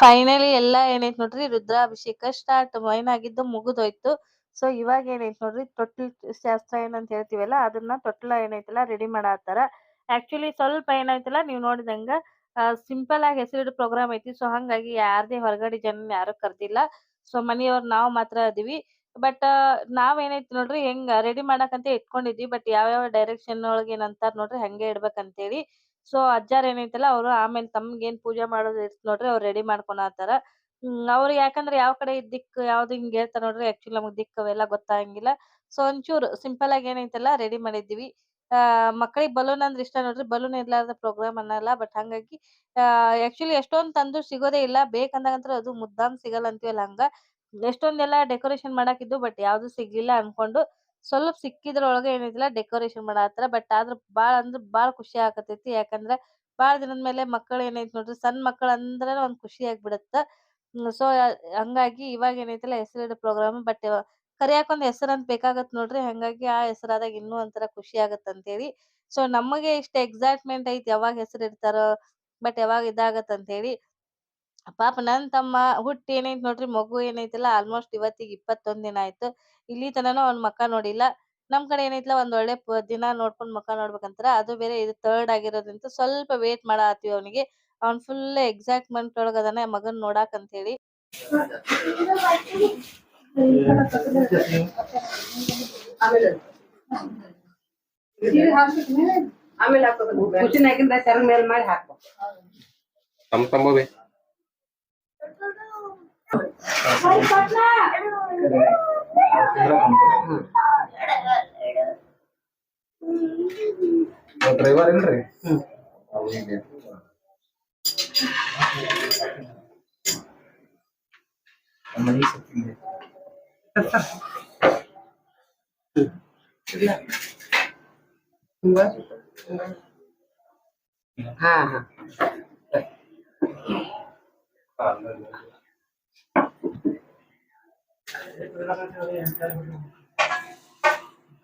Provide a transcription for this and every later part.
Finally ಎಲ್ಲ ಏನೈತ್ ನೋಡ್ರಿ, ರುದ್ರಾಭಿಷೇಕ ಸ್ಟಾರ್ಟ್ ಮೈನ್ ಆಗಿದ್ದು ಮುಗಿದೋಯ್ತು. ಸೊ ಇವಾಗ ಏನೈತ್ ನೋಡ್ರಿ, ತೊಟ್ಲ್ ಶಾಸ್ತ್ರ ಏನಂತ ಹೇಳ್ತೀವಲ್ಲ, ಅದನ್ನ ತೊಟ್ಲ ಏನೈತಲ್ಲ ರೆಡಿ ಮಾಡತ್ತಾರ. ಆಕ್ಚುಲಿ ಸ್ವಲ್ಪ ಏನಾಯ್ತಲ್ಲ ನೀವ್ ನೋಡಿದಂಗ ಸಿಂಪಲ್ ಆಗಿ ಹೆಸರಿಡ ಪ್ರೋಗ್ರಾಮ್ ಐತಿ. ಸೊ ಹಂಗಾಗಿ ಯಾರ್ದೇ ಹೊರಗಡೆ ಜನ ಯಾರು ಕರ್ದಿಲ್ಲ. ಸೊ ಮನೆಯವ್ರ ನಾವ್ ಮಾತ್ರ ಅದೀವಿ. ಬಟ್ ನಾವ್ ಏನೈತಿ ನೋಡ್ರಿ ಹೆಂಗ ರೆಡಿ ಮಾಡಕಂತ ಇಟ್ಕೊಂಡಿದ್ವಿ ಬಟ್ ಯಾವ ಯಾವ ಡೈರೆಕ್ಷನ್ ಒಳಗೆ ಏನ್ ಅಂತಾರ ನೋಡ್ರಿ ಹಂಗೆ ಇಡ್ಬೇಕಂತ ಹೇಳಿ ಸೊ ಅಜ್ಜಾರ್ ಏನೈತಲ್ಲ ಅವ್ರು ಆಮೇಲೆ ತಮ್ಗ್ ಏನ್ ಪೂಜೆ ಮಾಡೋದ್ ಇರ್ತ ನೋಡ್ರಿ ಅವ್ರು ರೆಡಿ ಮಾಡ್ಕೊಂಡಾತಾರ ಹ್ಮ್, ಅವ್ರು ಯಾಕಂದ್ರೆ ಯಾವ ಕಡೆ ದಿಕ್ಕು ಯಾವ್ದು ಹಿಂಗ್ ಹೇಳ್ತಾರ ನೋಡ್ರಿ ಆಕ್ಚುಲಿ ನಮಗ್ ದಿಕ್ಕು ಅವೆಲ್ಲ ಗೊತ್ತಾಗಂಗಿಲ್ಲ. ಸೊ ಒಂಚೂರು ಸಿಂಪಲ್ ಆಗಿ ಏನೈತಲ್ಲ ರೆಡಿ ಮಾಡಿದ್ವಿ. ಆ ಮಕ್ಕಳಿಗೆ ಬಲೂನ್ ಅಂದ್ರೆ ಇಷ್ಟ ನೋಡ್ರಿ ಬಲೂನ್ ಇರ್ಲಾರ್ದ ಪ್ರೋಗ್ರಾಮ್ ಅನ್ನಲ್ಲ ಬಟ್ ಹಂಗಾಗಿ ಆಕ್ಚುಲಿ ಎಷ್ಟೊಂದ್ ತಂದು ಸಿಗೋದೇ ಇಲ್ಲ. ಬೇಕಂದಾಗಂತ್ರ ಅದು ಮುದ್ದಾಂಗ್ ಸಿಗಲ್ಲ ಅಂತೀವಲ್ಲ ಹಂಗ. ಎಷ್ಟೊಂದೆಲ್ಲ ಡೆಕೋರೇಷನ್ ಮಾಡಾಕಿದ್ದು, ಬಟ್ ಯಾವ್ದು ಸಿಗ್ಲಿಲ್ಲ ಅನ್ಕೊಂಡು ಸ್ವಲ್ಪ ಸಿಕ್ಕಿದ್ರೊಳಗೆ ಏನಿದಿಲ್ಲ ಡೆಕೋರೇಷನ್ ಮಾಡಾತ್ರ ಬಟ್ ಆದ್ರ ಬಾಳ ಅಂದ್ರ ಬಾಳ ಖುಷಿ ಆಗತೈತಿ. ಯಾಕಂದ್ರ ಬಾಳ ದಿನದ ಮೇಲೆ ಮಕ್ಕಳು ಏನೈತಿ ನೋಡ್ರಿ ಸಣ್ಣ ಮಕ್ಕಳ್ ಅಂದ್ರೆ ಒಂದ್ ಖುಷಿ ಆಗ್ಬಿಡತ್ತ. ಸೊ ಹಂಗಾಗಿ ಇವಾಗ ಏನೈತಿಲ್ಲ ಹೆಸರಿಡೋ ಪ್ರೋಗ್ರಾಮ್ ಬಟ್ ಕರಿಯಾಕ ಒಂದ್ ಹೆಸರು ಅಂತ ಬೇಕಾಗತ್ ನೋಡ್ರಿ. ಹಂಗಾಗಿ ಆ ಹೆಸರಾದಾಗ ಇನ್ನೂ ಒಂಥರ ಖುಷಿ ಆಗತ್ತ ಅಂತೇಳಿ. ಸೊ ನಮಗೆ ಇಷ್ಟ ಎಕ್ಸೈಟ್ಮೆಂಟ್ ಐತಿ ಯಾವಾಗ ಹೆಸರು ಇಡ್ತಾರೋ ಬಟ್ ಯಾವಾಗ ಇದಾಗತ್ತ ಅಂತ ಹೇಳಿ ಪಾಪ ನನ್ ತಮ್ಮ ಹುಟ್ಟಿ ಏನೈತ್ ನೋಡ್ರಿ ಮಗು ಏನೈತಿಲ್ಲ ಆಲ್ಮೋಸ್ಟ್ ಇವತ್ತಿಗೆ ಇಪ್ಪತ್ತೊಂದ್ ದಿನ ಆಯ್ತು. ಇಲ್ಲಿ ತನನು ಅವ್ನ್ ಮಕ್ಕ ನೋಡಿಲ್ಲ. ನಮ್ ಕಡೆ ಏನೈತ್ಲ ಒಂದ್ ಒಳ್ಳೆ ಪ ದಿನ ನೋಡ್ಕೊಂಡ್ ಮಕ್ಕ ನೋಡ್ಬೇಕಂತಾರ ಅದು ಬೇರೆ ಇದು ಥರ್ಡ್ ಆಗಿರೋದ್ರಿಂದ ಸ್ವಲ್ಪ ವೇಟ್ ಮಾಡಾತೀವಿ ಅವನಿಗೆ. ಅವ್ನ್ ಫುಲ್ ಎಕ್ಸೈಟ್ಮೆಂಟ್ ಒಳಗ ಅದನ್ನ ಮಗನ್ ನೋಡಾಕ್ ಅಂತ ಹೇಳಿ ಆಮೇಲೆ ಹಾಕೋದು ಮೇಲ್ ಮಾಡಿ ಹಾಕ್ಬೇಕು ತಮ್ಮ ತಂಬೋಬೆ ಡ್ರೈವರ್ ಇಲ್ರಿ ಮನಿ ಸತ್ತಿಂದೆ ಹಾ ಹಾ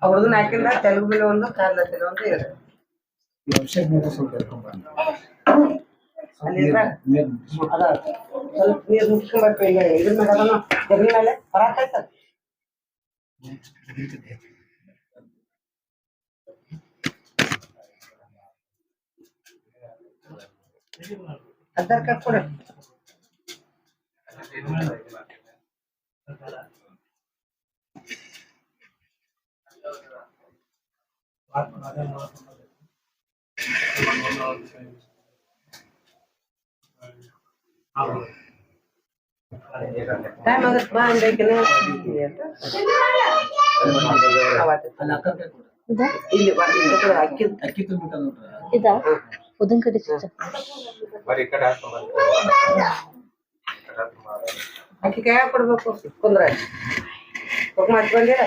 ಅವ್ರದನ್ನ ಹಾಕಿಲ್ಲ ತೆಲುಗು ಮೇಲೆ ಒಂದು ಕನ್ನಡ ಮೇಲೆ ಒಂದು ಇದೆ I, I don't know. I don't know other things. I don't know. Time अगर बाँध दे के नहीं दिया था आवाज़ अल्लाह का क्या कोड इधर इल्ल वाली तो कोड अक्की अक्की तो मिटा नोट इधर उधर कर दिया बड़ी कड़ा तो अक्की क्या पड़ गया कुछ कुंद्रा तो माच बंद है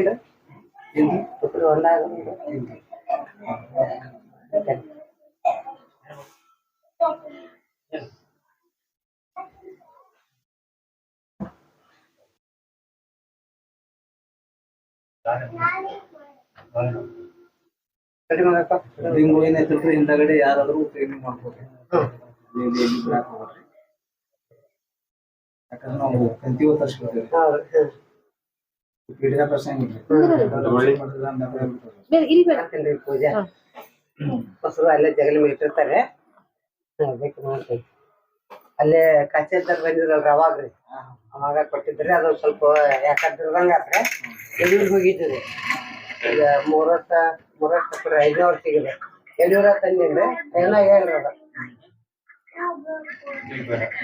ಇಡು ತುಕಡಿ ಒಂದಾಗ ಇಡು ರೆಡಿ ಮಾಡಪ್ಪ ಹಿಂಗ್ ಏನೈತಲ್ರಿ ಹಿಂದಗಡೆ ಯಾರಾದ್ರೂ ಟ್ರೈನಿಂಗ್ ಮಾಡ್ಬೋದು ಇಲ್ಲಿ ಎಲ್ಲಿ ಬಿಡಾಕ್ ಹೋಗ್ಬೇಡ್ರಿ. ಯಾಕಂದ್ರೆ ನಾವು ಕಂತಿವ ತರ್ಸ್ಕೊತೀವಿ ಪೂಜೆ. ಹೊಸರು ಅಲ್ಲೇ ಜಗಲಿ ಮೇಲೆ ಇಟ್ಟಿರ್ತಾರೆ ಹಾ, ಬೇಕು ಮಾಡ್ತೀನಿ ಅಲ್ಲೇ ಕಚೇರಿದಾಗ ಬಂದಿದ್ರಲ್ರಿ ಅವಾಗ ರೀ ಅವಾಗ ಕೊಟ್ಟಿದ್ರಿ ಅದು ಸ್ವಲ್ಪ ಯಾಕಂದ್ರಂಗ ಆತ್ರೆ ಎಲ್ಲಿಗೆ ಹೋಗಿದ್ರಿ ಈಗ ಮೂರ್ ವರ್ಷ ಮೂರ್ ವರ್ಷ ಕೊಡ್ರಿ ಐದನೇ ವರ್ಷ ಸಿಗಿದೆ. ಎಲ್ಲಿವರ ತಂದಿದ್ರೆ? ಏನೋ ಹೇಳ್ರಿ ಅದು.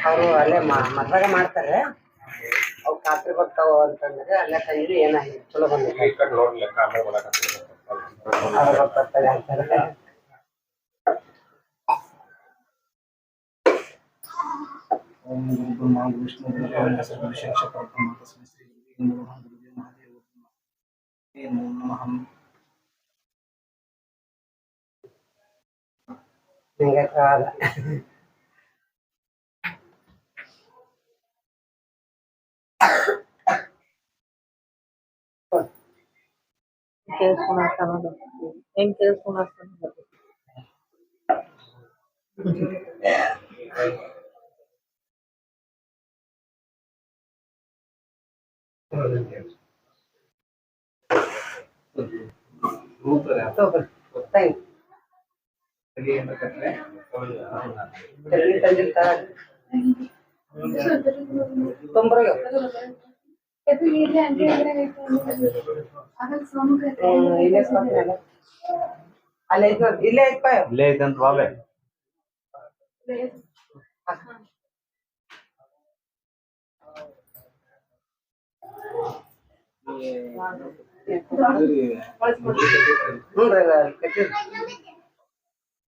ಅವರು ಅಲ್ಲೇ ಮದ್ರಾಗ ಮಾಡ್ತಾರೆ. ಅವು ಖಾತ್ರಿ ಬರ್ತಾವ ಅಂತಂದ್ರೆ ಅಲ್ಲೇ ತಂದ್ರಿ ಏನಾಗಿಲ್ಲ ಚಲೋ ಬಂದಿದೆ ಈ ಕಡೆ ನೋಡ್ಲಿಕ್ಕೆ ಆಮೇಲೆ ಮಾಡಕತ್ತೀನಿ. ಅದು ಬರ್ತಾರೆ ಅಂತಾರೆ ಓಂ ಗುರು ಬ್ರಹ್ಮ ಗುರು ವಿಷ್ಣು ಗುರು ದೇವೋ ಸರ್ವ ವಿಶೇಷ ಪರಬ್ರಹ್ಮ ತಸ್ಮೈ ಶ್ರೀ ಗುರುವೇ ನಮಃ ಗುರುವೇ ಮಹಾದೇವ ನಮೋ ನಮಃ ಹಿಂಗೆ ಕಾಲ Em que una sana En que es una sana Thank you. తొందరగా లేదంత బాబే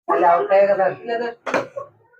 అలా అవుతాయి కదా.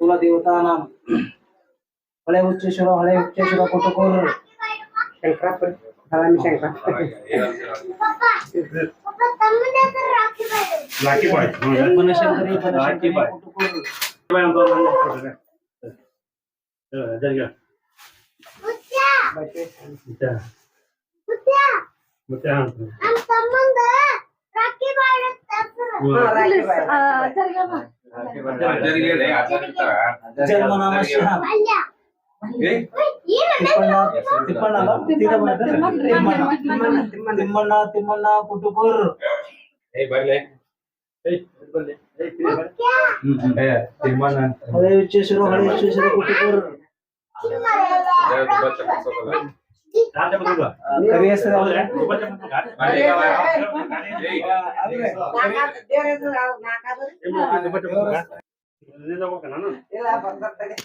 कुलदेवतानां। हळे उच्चेश्वर हळे उच्चेश्वर कुटुकोर। शंकरापूर हळामी शंकर। लाठी बॉय बनशंकरी लाठी बॉय बॉय हम दोनों ने कर दिया चलो इधर गया मुत्या मुत्या मुत्या हम संबंध राखी बॉय राखी తిమ్మన్న తిమ్మన్న పుట్టుకూరు తిమ్మన్న. హరే విచ్చేశ్వరు హరే విచ్చేశ్వరు పుట్టుకూరు ತಿಮ್ಮಣ್ಣ. ತಿಮ್ಮಣ್ಣ ತಿಮ್ಮಣ್ಣ ಕುಟುಕೂರ್ ಏ, ಬರ್ಲಿ. ಏಯ್, ಇಲ್ಲಿ ಬರ್ಲಿ. ಏಯ್, ಇಲ್ಲಿ ಬರ್ಲಿ. ಏ, ತಿಮ್ಮಣ್ಣ ಅಂತ. ಹಳೆ ಹುಚ್ಚೇಶ್ವರ ಹಳೆ ಹುಚ್ಚೇಶ್ವರ ಕುಟುಕೂರ್ ದೇವ್ರ್ ದುಬ್ಬಚ್ಚ ಕೂರ್ಸೋಕಲ್ಲ. ರಾಜ ಬದುಕ. ಕರಿ ಹೆಸರು ಹೌದ್ರಾ? ಅವ್ರೆ? ದುಬ್ಬಚ್ಚ ಬದುಕ? ಬರ್ಲಿ, ಈಗ ಬಾ. ಏಯ್, ಅಲ್ವೇ? ನಾಲ್ಕಾದ್ರು ದೇವ್ರ ಹೆಸ್ರು ನಾಲ್ಕು- ನಾಲ್ಕಾದ್ರು? ಏ, ಮುಗ್ದು ದುಬ್ಬಚ್ಚ ಬದುಕ? ಇಲ್ಲಿಂದ ಹೋಗ್ಬೇಕಾ ನಾನು? ಇಲ್ಲ ಬರ್ತಾರೆ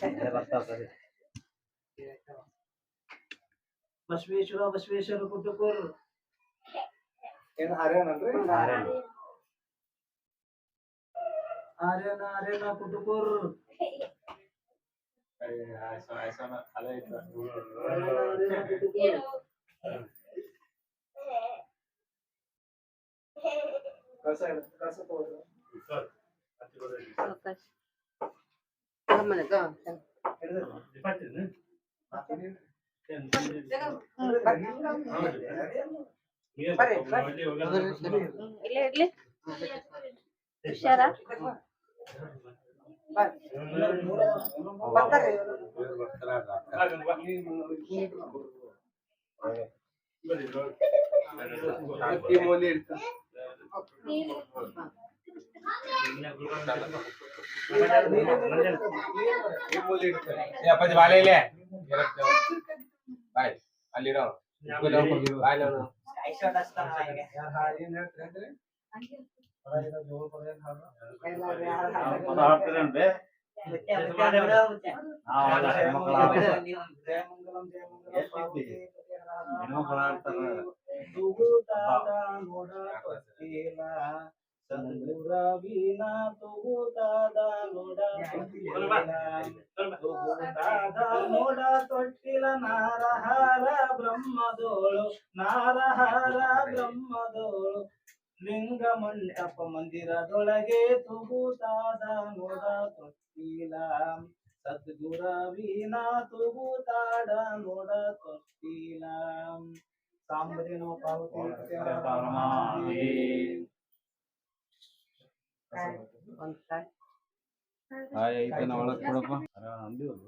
ಬಸವೇಶ್ವರ ಬಸವೇಶ್ವರ ಕುಟುಕೂರ್ ಏನು ಆರ್ಯನಲ್ರಿ ಆರ್ಯನ ಆರ್ಯನ ಕುಟುಕೂರ್ I saw, I ಏನು? ಏನ್ ನೀವೇ ಬರ್ರಿ, ಬರ್ರಿ. ಅಲ್ಲಿ ಹೋಗಲ್ಲ. ಹ್ಮ್, ಇಲ್ಲೇ ಇಡ್ಲಿ ಹುಷಾರ ಬರ್ತಾರೆ ದೇವ್ರ್ ಬರ್ತಾರ, ಅದ. ಹಾಗಂದ್ ಬಾ. ಬರ್ರಿ, ಬರ್ರಿ. ಶಾಂತಿ ಮೂಲೆ ಇರ್ತದೆ. ಈ ಮೂಲೆ ಇರ್ತದೆ. ಏ, ಅಪ್ಪಾಜಿ ಬಾಳೆ ಇಲ್ಲೇ. ಇರುತ್ತೆ. ಬಾಯ್ ಅಲ್ಲಿರೋ ಬಾಯ್ ಅವನು ಪದ ಹಾಡ್ತೀರೇನ್ರಿ? ನಾವು ಅಲ್ಲ, ಹೆಣ್ಮಕ್ಳು ಆದ್ರೆ. ಜಯ ಮಂಗಲಂ ಜಯ ಮಂಗಲಂ ಪಾರ್ವತಿ ಏನೋ ಬರಾಡ್ತಾರ. ತೂಗುತ್ತಾದ ನೋಡ ತೊಟ್ಟಿಲ ಸದ್ಗುರವಿನ ತೂಗುತ್ತಾದ ನೋಡ ತೊಟ್ಟಿಲ ತೂಗುತ್ತಾದ ನೋಡ ತೊಟ್ಟಿಲ ನಾರಹಾರ ಬ್ರಹ್ಮದೋಳು ನಾರಹಾರ ಬ್ರಹ್ಮದೋಳು ಲಿಂಗ ಮಂಟಪ ಮಂದಿರದೊಳಗೆ ತುಗುತಾದ ನೋಡ ತೊಟ್ಟಿಲ. ಸದ್ಗುರವಿನ ತುಗುತಾಡ ನೋಡ ತೊಟ್ಟಿಲ. ಸಾಂಬರಿನೋ ಪಾವತಿ ಐತೇನ ಒಳಗ್ ಕೊಡಪ್ಪ. ಅಂದಿವಲ್ಲ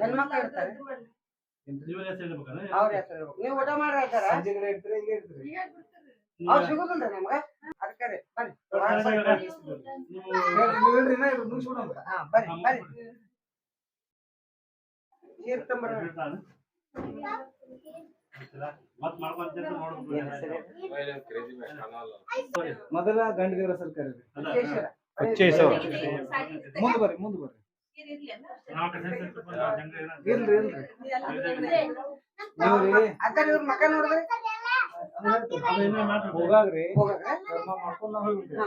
ಹೆಣ್ಮಕ್ಳು ಇರ್ತಾರೆ. ಅವ್ರ ಹೆಸರು ಹೇಳ್ಬೇಕು. ನೀವು ಊಟ ಮಾಡ್ರಿ ಅವ್ರು ಸಿಗುದಿಲ್ಲ ನಿಮ್ಗ? ಅದಕ್ಕೆ ಬರ್ರಿ ಹಾ ಬರ್ರಿ ಬರ್ರಿ ನೀರ್ ಮೊದಲ ಗಂಡ ದೇವರ ಸರ್ಕಾರ. ಮುಂದ್ ಬರ್ರಿ ಮುಂದ್ ಬರ್ರಿ. ಇಲ್ರಿ ಇಲ್ರಿ. ನೀವ್ರಿ ಮಕ್ಕ ನೋಡಿದ್ರಿ? ಹೋಗಾಗ್ರಿ. ಹೋಗಾಗ ಕರ್ಮ ಮಾಡ್ಕೊಂಡ್ ನಾವು ಹೋಗ್ಬಿಟ್ರಿ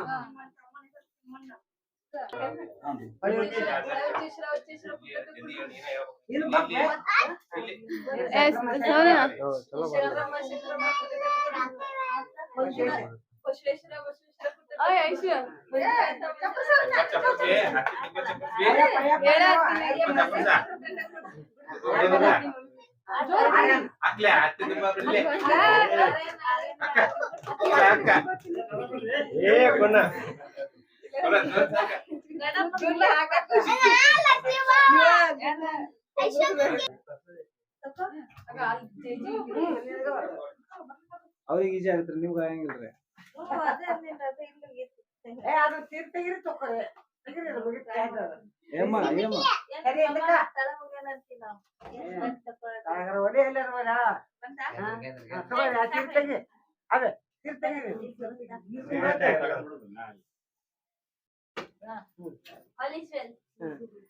అట్లే అత్తుంది అక్క. ఏ కొన్న. ಅವ್ರಿಗೆ ಈಜಿ ಆಗತ್ರಿ ನಿಮ್ಗ ಆಗಂಗಿಲ್ರಿ. ಏಮ್ಮ ಏಮ್ಮ? ಅದ ಒಲೆ?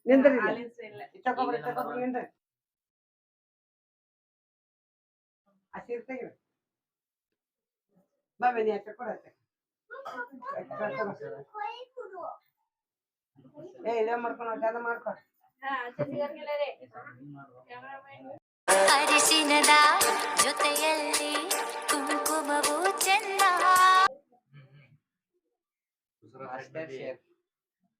ನಿಂದ್ರಿ. ನಿಂದ್ರಿ. ಆ ತೀರ್ ತೆಗೀರಿ ಬನ್ನಿ ಆಚೆ ಕೊಡು ಆಚೆ. ಏ ಇದೇ ಮಾಡ್ಕೊಂಡು ಚಂದ ಮಾಡ್ಕೊ ಅರಿಶಿನದ ಜೊತೆಯಲ್ಲಿ ಕುಂಕುಮವು ಚೆನ್ನ.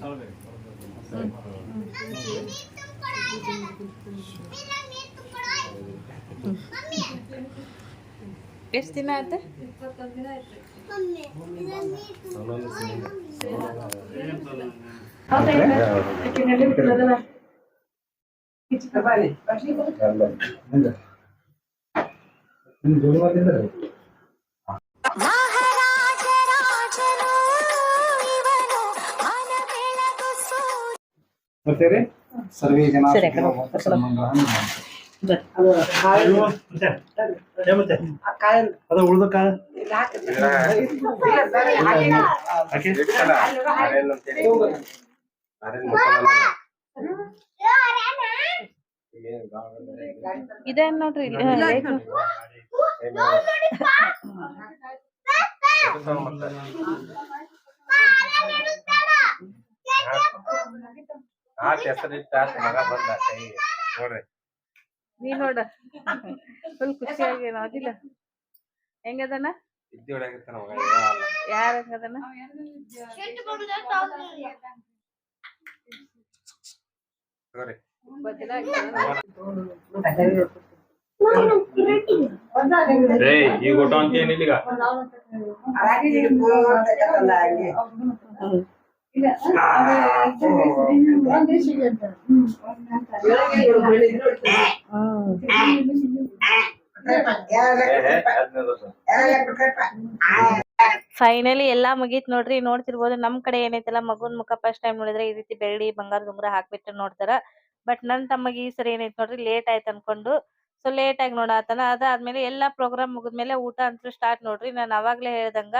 ನೋಡ್ರಿ? ಎಷ್ಟ್ ದಿನ ಆಯ್ತು ಬಾ, ನೀ. ಬಾ. ನಿಮ್ ಜೋಡಿ ಬಂದಿದ್ದಾರೆ ಮಹಾರಾಜರಾಜನು ಇವನು ಮನ ಬೆಳಗು ಸೂರ್ಯ ಬರ್ತೀರಿ ಸರ್ವೇ ಜನ ಅದು ಉಳ್ದ ಕಾಳ. ಹಾಕಿ ಇಡ್ತಲ್ಲ, ಅರೇನ್ ಅಂತೇಳಿ. ಅರೇನ್ ಮಸಾಲ ಏನ್ ಗಾಳಿ ಇದೆ ನೋಡ್ರಿ. ನೀ ನೋಡ. ಫುಲ್ ಖುಷಿಯಾಗಿ ಅದಿಲ್ಲ. ಹೆಂಗದನ. ಯಾರ ಹೆಂಗದನ ఈ గుడ్డానికి ఏనిలిగా అలాగే ಫೈನಲಿ ಎಲ್ಲಾ ಮುಗೀತ್ ನೋಡ್ರಿ, ನೋಡ್ತಿರ್ಬೋದು ನಮ್ ಕಡೆ ಏನೈತಲ್ಲ, ಮಗುನ್ ಮುಖ ಫಸ್ಟ್ ಟೈಮ್ ನೋಡಿದ್ರೆ ಈ ರೀತಿ ಬೆಳ್ಳಿ, ಬಂಗಾರ ಉಂಗುರ ಹಾಕ್ಬಿಟ್ಟು ನೋಡ್ತಾರ. ಬಟ್ ನನ್ ತಮ್ಮಗೆ ಈ ಸರಿ ಏನೈತ್ ನೋಡ್ರಿ ಲೇಟ್ ಆಯ್ತು ಅನ್ಕೊಂಡು. ಸೊ ಲೇಟ್ ಆಗಿ ನೋಡಾತನ ಅದಾದ್ಮೇಲೆ ಎಲ್ಲಾ ಪ್ರೋಗ್ರಾಮ್ ಮುಗಿದ್ಮೇಲೆ ಊಟ ಅಂತೂ ಸ್ಟಾರ್ಟ್ ನೋಡ್ರಿ. ನಾನ್ ಅವಾಗ್ಲೇ ಹೇಳ್ದಂಗ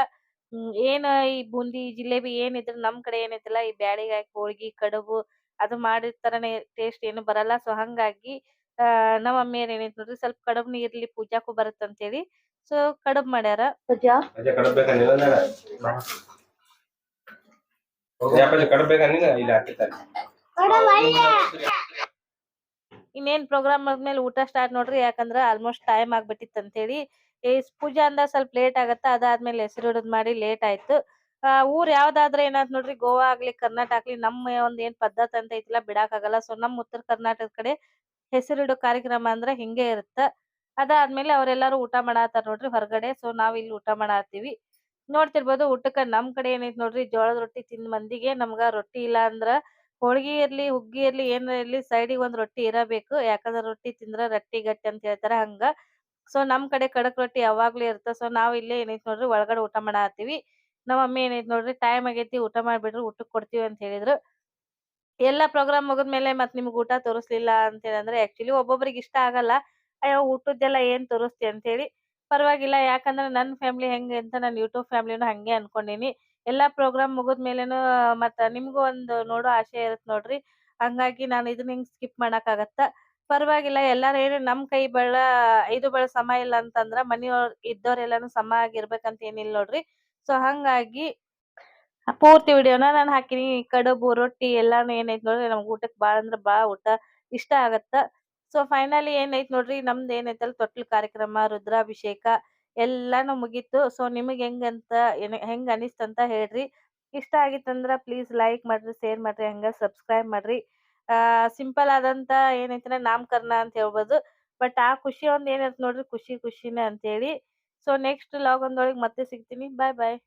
ಏನ್ ಈ ಬೂಂದಿ, ಜಿಲೇಬಿ ಏನಿದ್ರು ನಮ್ ಕಡೆ ಏನೈತಿಲ್ಲ ಈ ಬ್ಯಾಳಿಗೆ ಹಾಕಿ ಹೋಳ್ಗಿ, ಕಡುಬು ಅದು ಮಾಡಿದ ತರನೇ ಟೇಸ್ಟ್ ಏನು ಬರಲ್ಲ. ಸೊ ಹಂಗಾಗಿ, ಆ ನಮ್ಮ ಮಮ್ಮಿ ಏನೈತ್ ನೋಡ್ರಿ, ಸ್ವಲ್ಪ ಕಡುಬು ನೀರ್ಲಿ ಪೂಜಾಕು ಬರುತ್ತ ಸೊ ಕಡುಬ್ ಮಾಡ್ಯಾರ. ಇನ್ನೇನ್ ಪ್ರೋಗ್ರಾಮ್ ಆದ್ಮೇಲೆ ಊಟ ಸ್ಟಾರ್ಟ್ ನೋಡ್ರಿ ಯಾಕಂದ್ರ ಆಲ್ಮೋಸ್ಟ್ ಟೈಮ್ ಆಗ್ಬಿಟ್ಟಿತ್ತು ಅಂತೇಳಿ. ಈ ಪೂಜಾ ಅಂದ ಸ್ವಲ್ಪ ಲೇಟ್ ಆಗತ್ತ ಅದಾದ್ಮೇಲೆ ಹೆಸರು ಹಿಡಿದ್ ಮಾಡಿ ಲೇಟ್ ಆಯ್ತು. ಆ, ಊರ್ ಯಾವ್ದಾದ್ರೆ ಏನಾದ್ ನೋಡ್ರಿ ಗೋವಾ ಆಗ್ಲಿ ಕರ್ನಾಟಕ ಆಗ್ಲಿ ನಮ್ಮ ಒಂದ್ ಏನ್ ಪದ್ಧತಿ ಅಂತ ಐತಿಲ್ಲ ಬಿಡಾಕ್ ಆಗಲ್ಲ. ಸೊ ನಮ್ ಉತ್ತರ ಕರ್ನಾಟಕದ ಕಡೆ ಹೆಸರಿಡೋ ಕಾರ್ಯಕ್ರಮ ಅಂದ್ರೆ ಹಿಂಗೆ ಇರುತ್ತ. ಅದಾದ್ಮೇಲೆ ಅವ್ರೆಲ್ಲಾರು ಊಟ ಮಾಡಾತಾರ ನೋಡ್ರಿ ಹೊರಗಡೆ, ಸೊ ನಾವ್ ಇಲ್ಲಿ ಊಟ ಮಾಡಾತೀವಿ ನೋಡ್ತಿರ್ಬೋದು ಊಟಕ್ಕ ನಮ್ ಕಡೆ ಏನೈತ್ ನೋಡ್ರಿ ಜೋಳದ ರೊಟ್ಟಿ ತಿಂದ್ ಮಂದಿಗೆ ನಮ್ಗ ರೊಟ್ಟಿ ಇಲ್ಲ ಅಂದ್ರ ಹೋಳ್ಗಿ ಇರ್ಲಿ, ಹುಗ್ಗಿ ಇರ್ಲಿ, ಏನಾರ ಇರ್ಲಿ ಸೈಡಿಗೆ ಒಂದ್ ರೊಟ್ಟಿ ಇರಬೇಕು. ಯಾಕಂದ್ರ ರೊಟ್ಟಿ ತಿಂದ್ರ ರಟ್ಟಿ ಗಟ್ಟಿ ಅಂತ ಹೇಳ್ತಾರ ಹಂಗ. ಸೊ ನಮ್ ಕಡೆ ಖಡಕ್ ರೊಟ್ಟಿ ಯಾವಾಗ್ಲೂ ಇರ್ತ, ಸೊ ನಾವ್ ಇಲ್ಲೇ ಏನೈತ್ ನೋಡ್ರಿ ಒಳಗಡೆ ಊಟ ಮಾಡಾತೀವಿ ನಮ್ಮ ಮಮ್ಮಿ ಏನೈತ್ ನೋಡ್ರಿ ಟೈಮ್ ಆಗೈತಿ, ಊಟ ಮಾಡ್ಬಿಡ್ರಿ, ಊಟಕ್ ಕೊಡ್ತೀವಿ ಅಂತ ಹೇಳಿದ್ರು. ಎಲ್ಲಾ ಪ್ರೋಗ್ರಾಮ್ ಮುಗಿದ್ಮೇಲೆ ಮತ್ ನಿಮ್ಗ್ ಊಟ ತೋರಿಸ್ಲಿಲ್ಲ ಅಂತ ಹೇಳಂದ್ರೆ ಆಕ್ಚುಲಿ ಒಬ್ಬೊಬ್ರಿಗೆ ಇಷ್ಟ ಆಗಲ್ಲ. ಅಯ್ಯೋ ಊಟದ್ದೆಲ್ಲ ಏನ್ ತೋರಿಸ್ತಿ ಅಂತ ಹೇಳಿ ಪರವಾಗಿಲ್ಲ, ಯಾಕಂದ್ರೆ ನನ್ ಫ್ಯಾಮಿಲಿ ಹೆಂಗೆ ಅಂತ ನಾನ್ ಯೂಟ್ಯೂಬ್ ಫ್ಯಾಮಿಲಿನೂ ಹಂಗೆ ಅನ್ಕೊಂಡಿನಿ. ಎಲ್ಲಾ ಪ್ರೋಗ್ರಾಮ್ ಮುಗಿದ್ಮೇಲೆನು ಮತ್ತ ನಿಮ್ಗೂ ಒಂದು ನೋಡೋ ಆಸೆ ಇರುತ್ತೆ ನೋಡ್ರಿ. ಹಂಗಾಗಿ ನಾನು ಇದನ್ನ ಹಿಂಗ್ ಸ್ಕಿಪ್ ಮಾಡಕ್ಕಾಗತ್ತ? ಪರವಾಗಿಲ್ಲ, ಎಲ್ಲಾರು ಏನು ನಮ್ ಕೈ ಬಳ ಐದು ಬಳ ಸಮ ಇಲ್ಲ ಅಂತಂದ್ರ ಮನಿಯೊಳಗ್ ಇದ್ದವ್ರೆಲ್ಲಾನು ಸಮ ಆಗಿರ್ಬೇಕಂತ ಏನಿಲ್ಲ ನೋಡ್ರಿ. ಸೊ ಹಂಗಾಗಿ ಪೂರ್ತಿ ವಿಡಿಯೋನ ನಾನು ಹಾಕಿನಿ. ಕಡುಬು, ರೊಟ್ಟಿ ಎಲ್ಲಾನು ಏನೈತ್ ನೋಡ್ರಿ. ನಮ್ಗ್ ಊಟಕ್ ಬಾಳ ಅಂದ್ರ ಬಾಳ ಊಟ ಇಷ್ಟ ಆಗತ್ತ? ಸೊ, ಫೈನಲಿ ಏನೈತ್ ನೋಡ್ರಿ, ನಮ್ದು ಏನೈತಲ್ಲ ತೊಟ್ಲ ಕಾರ್ಯಕ್ರಮ, ರುದ್ರಾಭಿಷೇಕ ಎಲ್ಲಾನು ಮುಗೀತು. ಸೊ, ನಿಮಗ್ ಹೆಂಗಂತ ಏನ್- ಹೆಂಗ್ ಅನಿಸ್ತಂತ ಹೇಳ್ರಿ. ಇಷ್ಟ ಆಗಿತ್ತಂದ್ರ ಪ್ಲೀಸ್ ಲೈಕ್ ಮಾಡ್ರಿ ಶೇರ್ ಮಾಡ್ರಿ, ಹಂಗ ಸಬ್ಸ್ಕ್ರೈಬ್ ಮಾಡ್ರಿ. ಆ ಸಿಂಪಲ್ ಆದಂತ ಏನೈತಲ್ಲ ನಾಮಕರಣ ಅಂತ ಹೇಳ್ಬೋದು. ಬಟ್ ಆ ಖುಷಿ ಒಂದ್ ಏನಿರತ್ ನೋಡ್ರಿ, ಖುಷಿ ಖುಷಿನೇ ಅಂತೇಳಿ. ಸೊ ನೆಕ್ಸ್ಟ್ ಲಾಗ್ ಒಂದೊಳಗೆ ಮತ್ತೆ ಸಿಗ್ತೀನಿ. ಬಾಯ್ ಬಾಯ್